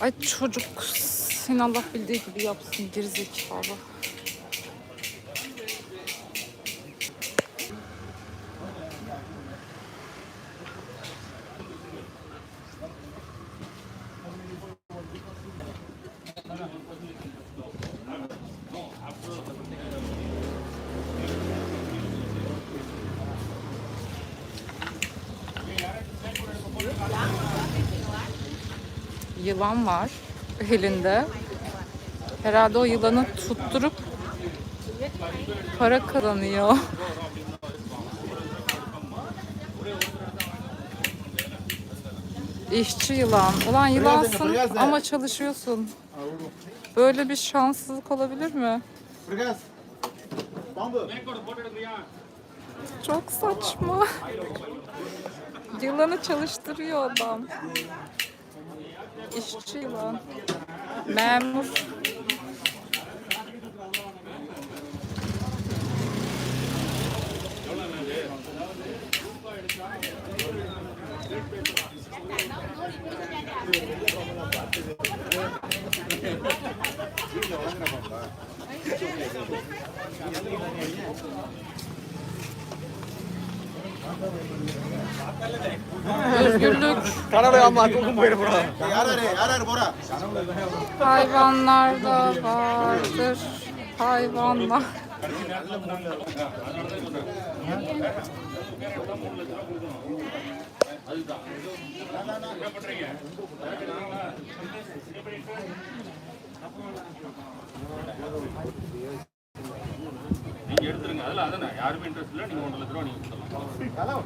Ay çocuk sen Allah bildiği gibi yapsın gerizekalı. Yılan var elinde. Herhalde o yılanı tutturup para kazanıyor. İşçi yılan. Ulan yılansın ama çalışıyorsun. Böyle bir şanssızlık olabilir mi? Çok saçma. Yılanı çalıştırıyor adam. İşçi yılan. Memur. Özgürlük Yarar yarar bora. hayvanlarda vardır. Hayvanlar. நீங்க எடுத்துருங்க அதுதான் யாருமே இன்ட்ரெஸ்ட் இல்லை. நீங்கள் ஒன்றரை லட்ச ரூபா நீங்கள் கொடுத்துடலாம்